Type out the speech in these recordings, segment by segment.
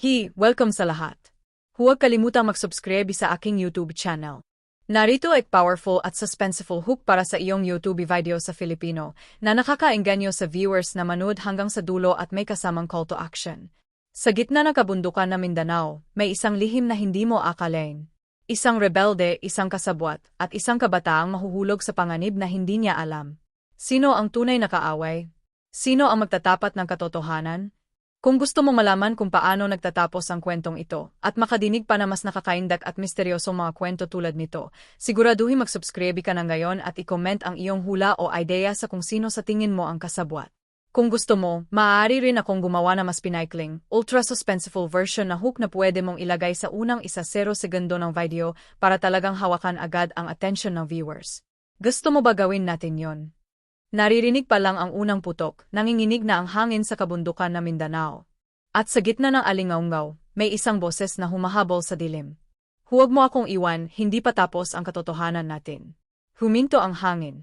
Hi, welcome sa lahat. Huwag kalimutang mag-subscribe sa aking YouTube channel. Narito ay powerful at suspenseful hook para sa iyong YouTube video sa Filipino na nakakaengganyo sa viewers na manood hanggang sa dulo at may kasamang call to action. Sa gitna ng kabundukan na Mindanao, may isang lihim na hindi mo akalain. Isang rebelde, isang kasabwat, at isang kabataang mahuhulog sa panganib na hindi niya alam. Sino ang tunay na kaaway? Sino ang magtatapat ng katotohanan? Kung gusto mo malaman kung paano nagtatapos ang kwentong ito, at makadinig pa na mas nakakaindak at misteryosong mga kwento tulad nito, siguraduhin mag-subscribe ka na ngayon at i-comment ang iyong hula o idea sa kung sino sa tingin mo ang kasabwat. Kung gusto mo, maaari rin akong gumawa na mas pinaikling, ultra-suspenseful version na hook na pwede mong ilagay sa unang isa 0 segundo ng video para talagang hawakan agad ang attention ng viewers. Gusto mo ba gawin natin yon? Naririnig pa lang ang unang putok, nanginginig na ang hangin sa kabundukan na Mindanao. At sa gitna ng alingaungaw, may isang boses na humahabol sa dilim. Huwag mo akong iwan, hindi pa tapos ang katotohanan natin. Huminto ang hangin.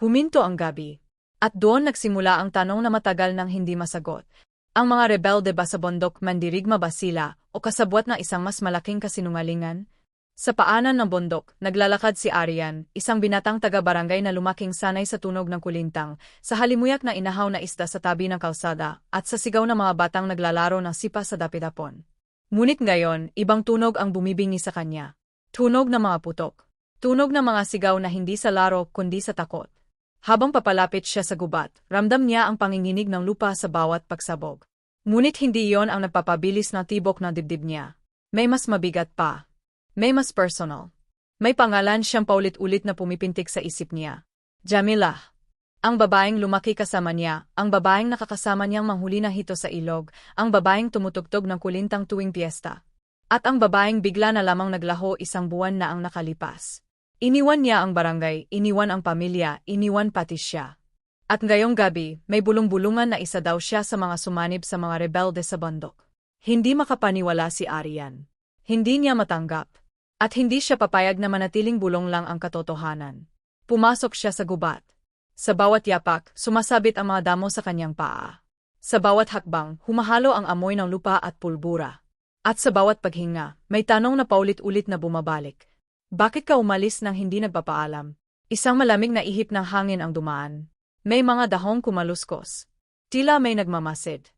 Huminto ang gabi. At doon nagsimula ang tanong na matagal nang hindi masagot. Ang mga rebelde ba sa bundok mandirigma ba sila o kasabwat ng isang mas malaking kasinungalingan? Sa paanan ng bundok, naglalakad si Arian, isang binatang taga-barangay na lumaking sanay sa tunog ng kulintang, sa halimuyak na inahaw na isda sa tabi ng kalsada, at sa sigaw ng mga batang naglalaro ng sipa sa dapidapon. Ngunit ngayon, ibang tunog ang bumibingi sa kanya. Tunog ng mga putok. Tunog ng mga sigaw na hindi sa laro kundi sa takot. Habang papalapit siya sa gubat, ramdam niya ang panginginig ng lupa sa bawat pagsabog. Ngunit hindi iyon ang nagpapabilis na tibok ng dibdib niya. May mas mabigat pa. May mas personal. May pangalan siyang paulit-ulit na pumipintik sa isip niya. Jamila. Ang babaeng lumaki kasama niya, ang babaeng nakakasama niyang manghuli na hito sa ilog, ang babaeng tumutugtog ng kulintang tuwing piyesta. At ang babaeng bigla na lamang naglaho isang buwan na ang nakalipas. Iniwan niya ang barangay, iniwan ang pamilya, iniwan pati siya. At ngayong gabi, may bulong-bulungan na isa daw siya sa mga sumanib sa mga rebelde sa bundok. Hindi makapaniwala si Arian. Hindi niya matanggap. At hindi siya papayag na manatiling bulong lang ang katotohanan. Pumasok siya sa gubat. Sa bawat yapak, sumasabit ang mga damo sa kanyang paa. Sa bawat hakbang, humahalo ang amoy ng lupa at pulbura. At sa bawat paghinga, may tanong na paulit-ulit na bumabalik. Bakit ka umalis nang hindi nagpapaalam? Isang malamig na ihip ng hangin ang dumaan. May mga dahong kumaluskos. Tila may nagmamasid.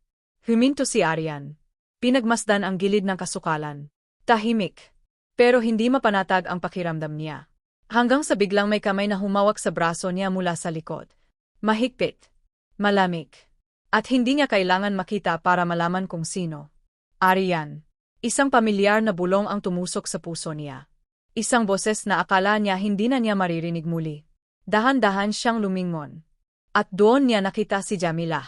Huminto si Arian. Pinagmasdan ang gilid ng kasukalan. Tahimik. Pero hindi mapanatag ang pakiramdam niya. Hanggang sa biglang may kamay na humawak sa braso niya mula sa likod. Mahigpit. Malamig. At hindi niya kailangan makita para malaman kung sino. Arian. Isang pamilyar na bulong ang tumusok sa puso niya. Isang boses na akala niya hindi na niya maririnig muli. Dahan-dahan siyang lumingon. At doon niya nakita si Jamila.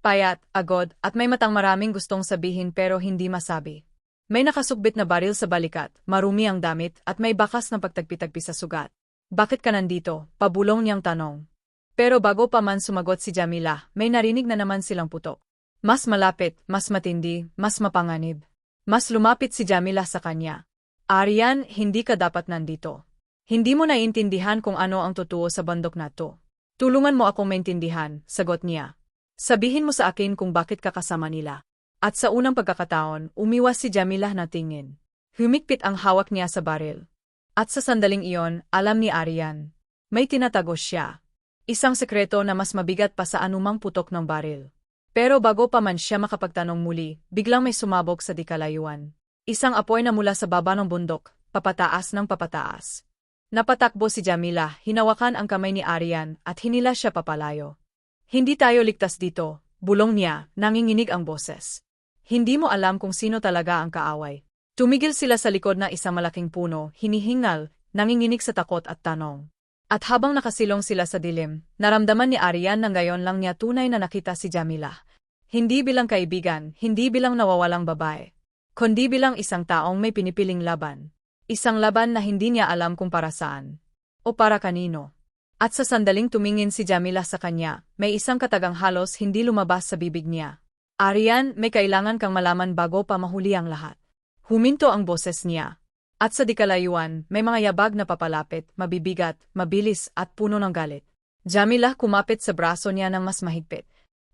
Payat, agod, at may matang maraming gustong sabihin pero hindi masabi. May nakasukbit na baril sa balikat, marumi ang damit, at may bakas ng pagtagpi-tagpi sa sugat. Bakit ka nandito? Pabulong niyang tanong. Pero bago pa man sumagot si Jamila, may narinig na naman silang putok. Mas malapit, mas matindi, mas mapanganib. Mas lumapit si Jamila sa kanya. Arian, hindi ka dapat nandito. Hindi mo naiintindihan kung ano ang totoo sa bandok na to. Tulungan mo akong maintindihan, sagot niya. Sabihin mo sa akin kung bakit ka kasama nila. At sa unang pagkakataon, umiwas si Jamila na tingin. Humikpit ang hawak niya sa baril. At sa sandaling iyon, alam ni Arian. May tinatago siya. Isang sekreto na mas mabigat pa sa anumang putok ng baril. Pero bago pa man siya makapagtanong muli, biglang may sumabog sa dikalayuan. Isang apoy na mula sa baba ng bundok, papataas ng papataas. Napatakbo si Jamila, hinawakan ang kamay ni Arian at hinila siya papalayo. Hindi tayo ligtas dito, bulong niya, nanginginig ang boses. Hindi mo alam kung sino talaga ang kaaway. Tumigil sila sa likod na isang malaking puno, hinihingal, nanginginig sa takot at tanong. At habang nakasilong sila sa dilim, naramdaman ni Arian na ngayon lang niya tunay na nakita si Jamila. Hindi bilang kaibigan, hindi bilang nawawalang babae, kundi bilang isang taong may pinipiling laban. Isang laban na hindi niya alam kung para saan. O para kanino. At sa sandaling tumingin si Jamila sa kanya, may isang katagang halos hindi lumabas sa bibig niya. Arian, may kailangan kang malaman bago pa mahuli ang lahat. Huminto ang boses niya. At sa dikalayuan, may mga yabag na papalapit, mabibigat, mabilis, at puno ng galit. Jamila kumapit sa braso niya ng mas mahigpit.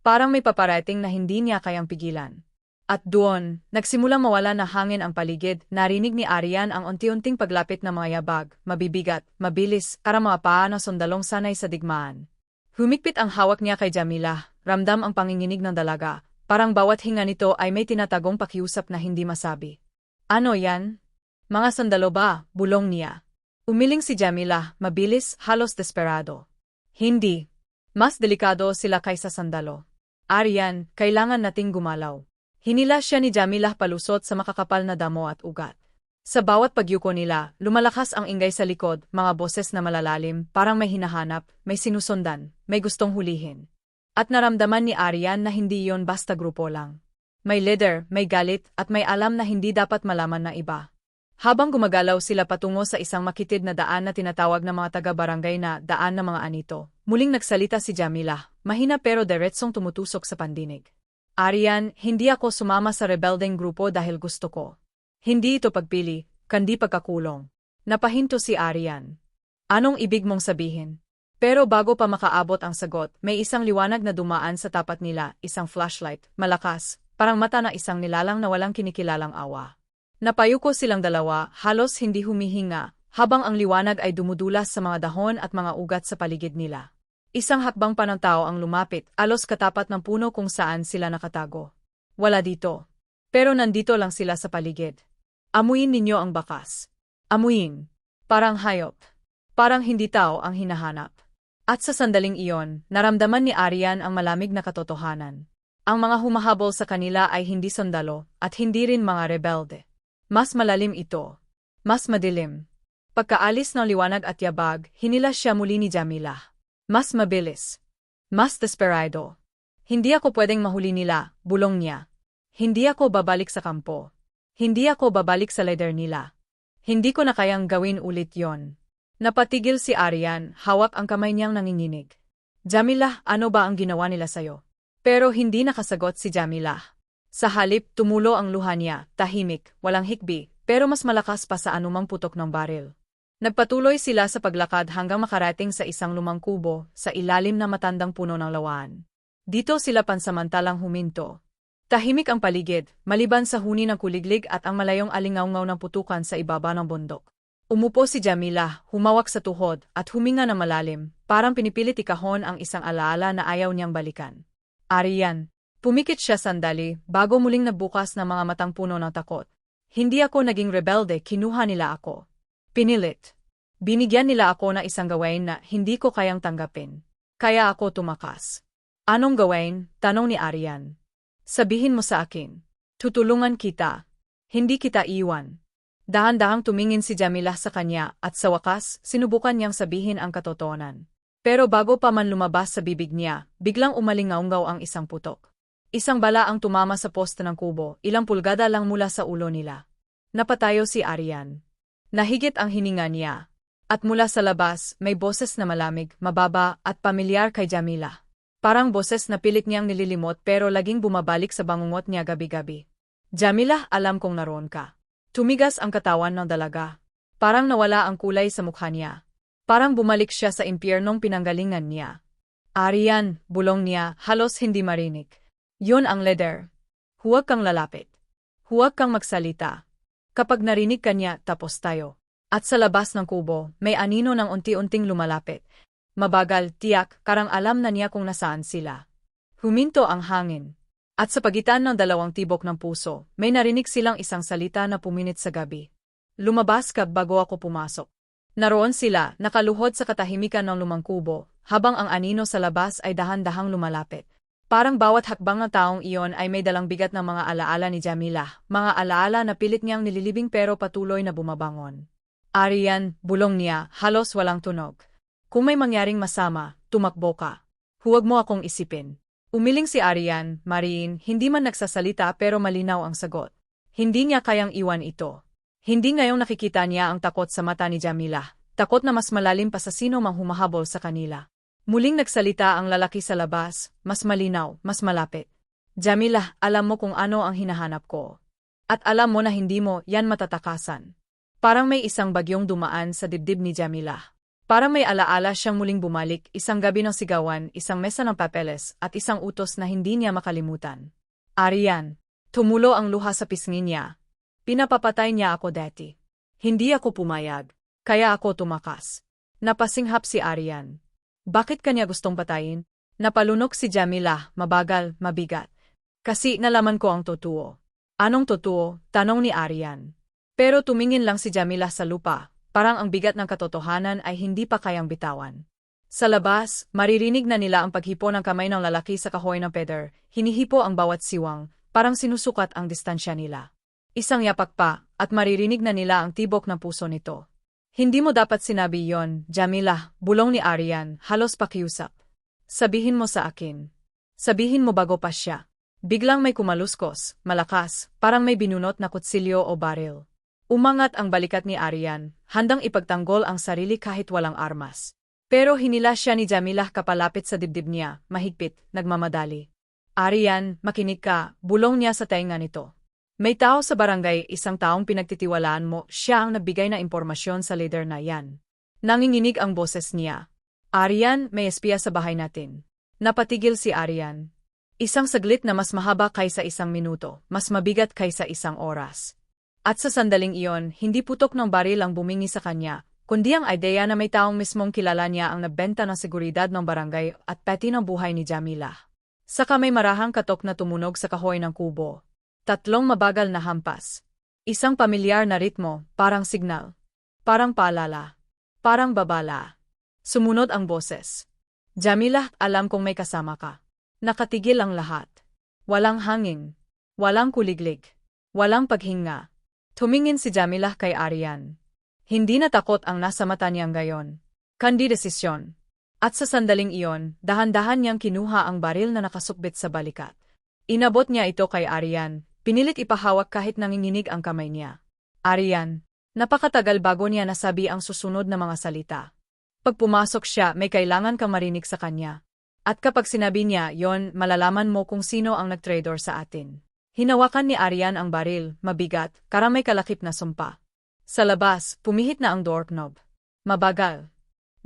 Parang may paparating na hindi niya kayang pigilan. At doon, nagsimulang mawala na hangin ang paligid, narinig ni Arian ang unti-unting paglapit ng mga yabag, mabibigat, mabilis, para mga paa ng sundalong sanay sa digmaan. Humikpit ang hawak niya kay Jamila, ramdam ang panginginig ng dalaga, parang bawat hinga nito ay may tinatagong pakiusap na hindi masabi. Ano yan? Mga sandalo ba, bulong niya. Umiling si Jamila, mabilis, halos desperado. Hindi. Mas delikado sila kaysa sandalo. Aryan, kailangan nating gumalaw. Hinila siya ni Jamilah palusot sa makakapal na damo at ugat. Sa bawat pagyuko nila, lumalakas ang ingay sa likod, mga boses na malalalim, parang may hinahanap, may sinusundan, may gustong hulihin. At naramdaman ni Aryan na hindi yon basta grupo lang. May leader, may galit, at may alam na hindi dapat malaman na iba. Habang gumagalaw sila patungo sa isang makitid na daan na tinatawag ng mga taga-barangay na daan ng mga anito, muling nagsalita si Jamila, mahina pero diretsong tumutusok sa pandinig. Arian, hindi ako sumama sa rebelding grupo dahil gusto ko. Hindi ito pagpili, kandi pagkakulong. Napahinto si Arian. Anong ibig mong sabihin? Pero bago pa makaabot ang sagot, may isang liwanag na dumaan sa tapat nila, isang flashlight, malakas, parang mata ng isang nilalang na walang kinikilalang awa. Napayuko silang dalawa, halos hindi humihinga, habang ang liwanag ay dumudulas sa mga dahon at mga ugat sa paligid nila. Isang hakbang pa ng tao ang lumapit, alos katapat ng puno kung saan sila nakatago. Wala dito. Pero nandito lang sila sa paligid. Amuin ninyo ang bakas. Amuin. Parang hayop. Parang hindi tao ang hinahanap. At sa sandaling iyon, naramdaman ni Arian ang malamig na katotohanan. Ang mga humahabol sa kanila ay hindi sandalo, at hindi rin mga rebelde. Mas malalim ito. Mas madilim. Pagkaalis ng liwanag at yabag, hinila siya muli ni Jamila. Mas mabilis. Mas desperado. Hindi ako pwedeng mahuli nila, bulong niya. Hindi ako babalik sa kampo. Hindi ako babalik sa leader nila. Hindi ko na kayang gawin ulit yon. Napatigil si Arian, hawak ang kamay niyang nanginginig. Jamila, ano ba ang ginawa nila sayo? Pero hindi nakasagot si Jamila. Sa halip, tumulo ang luha niya, tahimik, walang hikbi, pero mas malakas pa sa anumang putok ng baril. Nagpatuloy sila sa paglakad hanggang makarating sa isang lumang kubo sa ilalim na matandang puno ng lawan. Dito sila pansamantalang huminto. Tahimik ang paligid, maliban sa huni ng kuliglig at ang malayong alingaungaw ng putukan sa ibaba ng bundok. Umupo si Jamila, humawak sa tuhod, at huminga na malalim, parang pinipilit ikahon ang isang alaala na ayaw niyang balikan. Ariyan. Pumikit siya sandali, bago muling nabukas ng mga matang puno ng takot. Hindi ako naging rebelde, kinuha nila ako. Pinilit. Binigyan nila ako na isang gawain na hindi ko kayang tanggapin. Kaya ako tumakas. Anong gawain? Tanong ni Arian. Sabihin mo sa akin. Tutulungan kita. Hindi kita iwan. Dahan-dahang tumingin si Jamila sa kanya at sa wakas, sinubukan niyang sabihin ang katotohanan. Pero bago pa man lumabas sa bibig niya, biglang umalingaunggaw ang isang putok. Isang bala ang tumama sa poste ng kubo, ilang pulgada lang mula sa ulo nila. Napatayo si Arian. Nahigit ang hininga niya. At mula sa labas, may boses na malamig, mababa, at pamilyar kay Jamila. Parang boses na pilit niyang nililimot pero laging bumabalik sa bangungot niya gabi-gabi. Jamila, alam kong naroon ka. Tumigas ang katawan ng dalaga. Parang nawala ang kulay sa mukha niya. Parang bumalik siya sa impyernong pinanggalingan niya. Arian, bulong niya, halos hindi marinig. Yun ang leader. Huwag kang lalapit. Huwag kang magsalita. Kapag narinig kanya, tapos tayo. At sa labas ng kubo, may anino ng unti-unting lumalapit. Mabagal, tiyak, karang alam na niya kung nasaan sila. Huminto ang hangin. At sa pagitan ng dalawang tibok ng puso, may narinig silang isang salita na puminit sa gabi. Lumabas ka bago ako pumasok. Naroon sila, nakaluhod sa katahimikan ng lumang kubo, habang ang anino sa labas ay dahan-dahang lumalapit. Parang bawat hakbang ng taong iyon ay may dalang bigat ng mga alaala ni Jamila, mga alaala na pilit niyang nililibing pero patuloy na bumabangon. Arian, bulong niya, halos walang tunog. Kung may mangyaring masama, tumakbo ka. Huwag mo akong isipin. Umiling si Arian, Marine, hindi man nagsasalita pero malinaw ang sagot. Hindi niya kayang iwan ito. Hindi ngayong nakikita niya ang takot sa mata ni Jamila, takot na mas malalim pa sa sino mang humahabol sa kanila. Muling nagsalita ang lalaki sa labas, mas malinaw, mas malapit. Jamila, alam mo kung ano ang hinahanap ko. At alam mo na hindi mo yan matatakasan. Parang may isang bagyong dumaan sa dibdib ni Jamila. Parang may alaala siyang muling bumalik, isang gabi ng sigawan, isang mesa ng papeles, at isang utos na hindi niya makalimutan. Arian. Tumulo ang luha sa pisngi niya. Pinapapatay niya ako dati. Hindi ako pumayag. Kaya ako tumakas. Napasinghap si Aryan. Bakit kanya gustong patayin? Napalunok si Jamila, mabagal, mabigat. Kasi nalaman ko ang totoo. Anong totoo? Tanong ni Aryan. Pero tumingin lang si Jamila sa lupa, parang ang bigat ng katotohanan ay hindi pa kayang bitawan. Sa labas, maririnig na nila ang paghipo ng kamay ng lalaki sa kahoy ng peder, hinihipo ang bawat siwang, parang sinusukat ang distansya nila. Isang yapak pa, at maririnig na nila ang tibok ng puso nito. Hindi mo dapat sinabi yon, Jamila, bulong ni Aryan, halos pakiusap. Sabihin mo sa akin. Sabihin mo bago pa siya. Biglang may kumaluskos, malakas, parang may binunot na kutsilyo o baril. Umangat ang balikat ni Aryan, handang ipagtanggol ang sarili kahit walang armas. Pero hinila siya ni Jamilah kapalapit sa dibdib niya, mahigpit, nagmamadali. Arian, makinig ka, bulong niya sa tainga nito. May tao sa barangay, isang taong pinagtitiwalaan mo, siya ang nagbigay na impormasyon sa leader na yan. Nanginginig ang boses niya. Arian, may espiya sa bahay natin. Napatigil si Arian. Isang saglit na mas mahaba kaysa isang minuto, mas mabigat kaysa isang oras. At sa sandaling iyon, hindi putok ng baril ang bumingi sa kanya, kundi ang ideya na may taong mismong kilala niya ang nabenta ng seguridad ng barangay at peti ng buhay ni Jamila. Saka may marahang katok na tumunog sa kahoy ng kubo. Tatlong mabagal na hampas. Isang pamilyar na ritmo, parang signal. Parang paalala. Parang babala. Sumunod ang boses. Jamila, alam kong may kasama ka. Nakatigil ang lahat. Walang hangin. Walang kuliglig. Walang paghinga. Tumingin si Jamila kay Arian. Hindi natakot ang nasa mata niyang gayon. Kandi desisyon. At sa sandaling iyon, dahan-dahan niyang kinuha ang baril na nakasukbit sa balikat. Inabot niya ito kay Arian, pinilit ipahawak kahit nanginginig ang kamay niya. Arian, napakatagal bago niya nasabi ang susunod na mga salita. Pag pumasok siya, may kailangan kang marinig sa kanya. At kapag sinabi niya yon, malalaman mo kung sino ang nagtrador sa atin. Hinawakan ni Arian ang baril, mabigat, karamay kalakip na sumpa. Sa labas, pumihit na ang doorknob. Mabagal.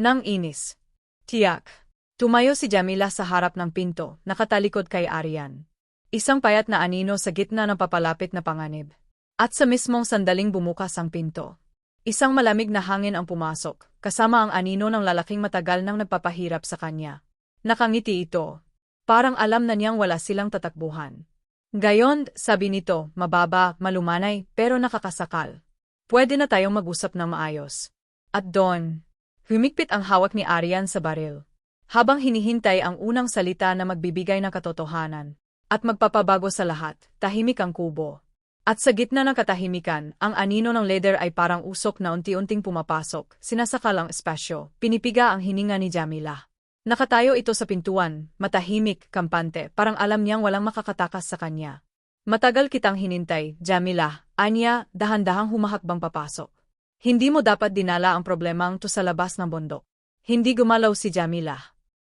Nang inis. Tiyak. Tumayo si Jamila sa harap ng pinto, nakatalikod kay Arian. Isang payat na anino sa gitna ng papalapit na panganib. At sa mismong sandaling bumukas ang pinto. Isang malamig na hangin ang pumasok, kasama ang anino ng lalaking matagal nang nagpapahirap sa kanya. Nakangiti ito. Parang alam na niyang wala silang tatakbuhan. Gayon, sabi nito, mababa, malumanay, pero nakakasakal. Pwede na tayong mag-usap ng maayos. At doon, humikpit ang hawak ni Arian sa baril. Habang hinihintay ang unang salita na magbibigay ng katotohanan. At magpapabago sa lahat, tahimik ang kubo. At sa gitna ng katahimikan, ang anino ng leather ay parang usok na unti-unting pumapasok, sinasakal ang espasyo, pinipiga ang hininga ni Jamila. Nakatayo ito sa pintuan, matahimik, kampante, parang alam niyang walang makakatakas sa kanya. Matagal kitang hinintay, Jamila, anya, dahan-dahang humahakbang papasok. Hindi mo dapat dinala ang problemang to sa labas ng bundok. Hindi gumalaw si Jamila.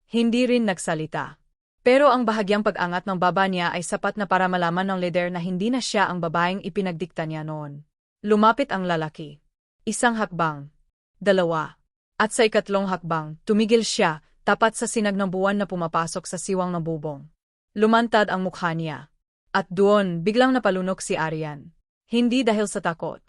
Hindi rin nagsalita. Pero ang bahagyang pag-angat ng baba niya ay sapat na para malaman ng leader na hindi na siya ang babaeng ipinagdikta niya noon. Lumapit ang lalaki. Isang hakbang. Dalawa. At sa ikatlong hakbang, tumigil siya, tapat sa sinag ng buwan na pumapasok sa siwang ng bubong. Lumantad ang mukha niya. At doon, biglang napalunok si Arian. Hindi dahil sa takot,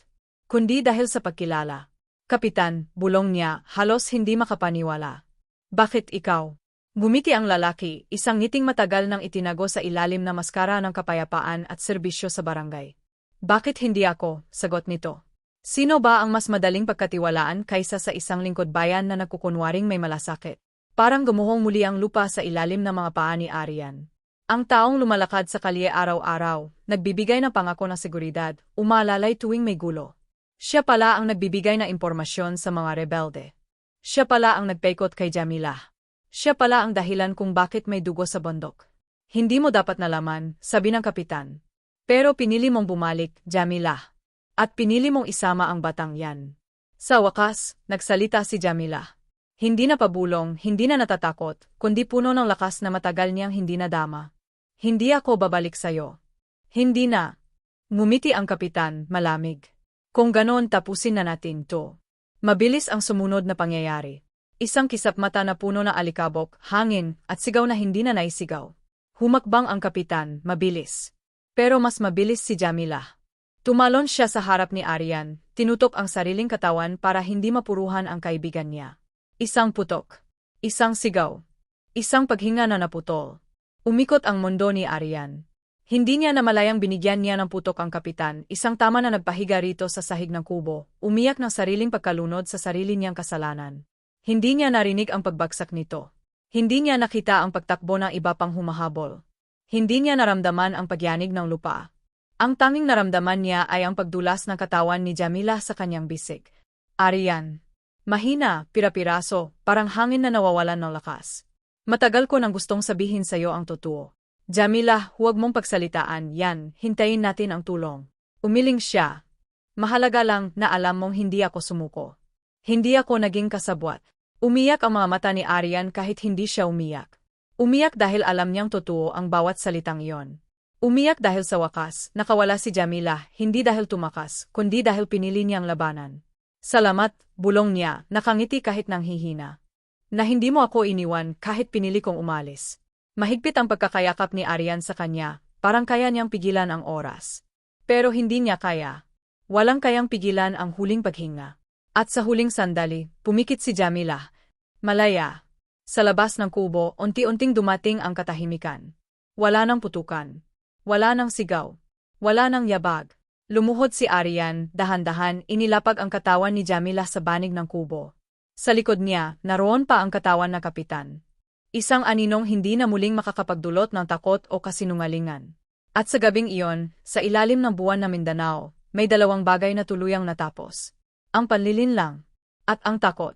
kundi dahil sa pagkilala. Kapitan, bulong niya, halos hindi makapaniwala. Bakit ikaw? Gumiti ang lalaki, isang ngiting matagal nang itinago sa ilalim na maskara ng kapayapaan at serbisyo sa barangay. Bakit hindi ako? Sagot nito. Sino ba ang mas madaling pagkatiwalaan kaysa sa isang lingkod bayan na nagkukunwaring may malasakit? Parang gumuhong muli ang lupa sa ilalim ng mga paa ni Arian. Ang taong lumalakad sa kalye araw-araw, nagbibigay ng pangako ng seguridad, umalalay tuwing may gulo. Siya pala ang nagbibigay ng impormasyon sa mga rebelde. Siya pala ang nagpaikot kay Jamila. Siya pala ang dahilan kung bakit may dugo sa bundok. Hindi mo dapat nalaman, sabi ng kapitan. Pero pinili mong bumalik, Jamila. At pinili mong isama ang batang yan. Sa wakas, nagsalita si Jamila. Hindi na pabulong, hindi na natatakot, kundi puno ng lakas na matagal niyang hindi nadama. Hindi ako babalik sa'yo. Hindi na. Ngumiti ang kapitan, malamig. Kung ganoon tapusin na natin to. Mabilis ang sumunod na pangyayari. Isang kisap mata na puno na alikabok, hangin, at sigaw na hindi na naisigaw. Humakbang ang kapitan, mabilis. Pero mas mabilis si Jamila. Tumalon siya sa harap ni Aryan, tinutok ang sariling katawan para hindi mapuruhan ang kaibigan niya. Isang putok. Isang sigaw. Isang paghinga na naputol. Umikot ang mundo ni Aryan. Hindi niya namalayang binigyan niya ng putok ang kapitan, isang tama na nagpahiga rito sa sahig ng kubo, umiyak ng sariling pagkalunod sa sarili niyang kasalanan. Hindi niya narinig ang pagbagsak nito. Hindi niya nakita ang pagtakbo ng iba pang humahabol. Hindi niya naramdaman ang pagyanig ng lupa. Ang tanging naramdaman niya ay ang pagdulas ng katawan ni Jamila sa kanyang bisig. Arian. Mahina, pirapiraso, parang hangin na nawawalan ng lakas. Matagal ko nang gustong sabihin sa'yo ang totoo. Jamila, huwag mong pagsalitaan, yan, hintayin natin ang tulong. Umiling siya. Mahalaga lang na alam mong hindi ako sumuko. Hindi ako naging kasabwat. Umiyak ang mga mata ni Arian kahit hindi siya umiyak. Umiyak dahil alam niyang totoo ang bawat salitang iyon. Umiyak dahil sa wakas, nakawala si Jamila, hindi dahil tumakas, kundi dahil pinili niyang labanan. Salamat, bulong niya, nakangiti kahit nang hihina. Na hindi mo ako iniwan kahit pinili kong umalis. Mahigpit ang pagkakayakap ni Arian sa kanya, parang kaya niyang pigilan ang oras. Pero hindi niya kaya. Walang kayang pigilan ang huling paghinga. At sa huling sandali, pumikit si Jamila. Malaya. Sa labas ng kubo, unti-unting dumating ang katahimikan. Wala nang putukan. Wala nang sigaw. Wala nang yabag. Lumuhod si Arian, dahan-dahan, inilapag ang katawan ni Jamila sa banig ng kubo. Sa likod niya, naroon pa ang katawan na kapitan. Isang aninong hindi na muling makakapagdulot ng takot o kasinungalingan. At sa gabing iyon, sa ilalim ng buwan na Mindanao, may dalawang bagay na tuluyang natapos. Ang panlilin lang. At ang takot.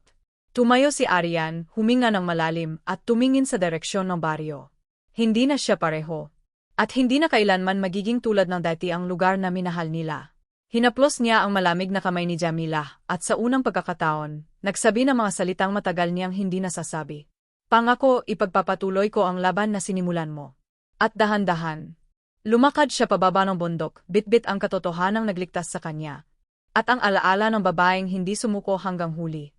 Tumayo si Arian, huminga ng malalim, at tumingin sa direksyon ng baryo. Hindi na siya pareho. At hindi na kailanman magiging tulad ng dati ang lugar na minahal nila. Hinaplos niya ang malamig na kamay ni Jamila, at sa unang pagkakataon, nagsabi ng mga salitang matagal niyang hindi nasasabi. Pangako, ipagpapatuloy ko ang laban na sinimulan mo. At dahan-dahan. Lumakad siya pababa ng bundok, bitbit ang katotohanang nagligtas sa kanya. At ang alaala ng babaeng hindi sumuko hanggang huli.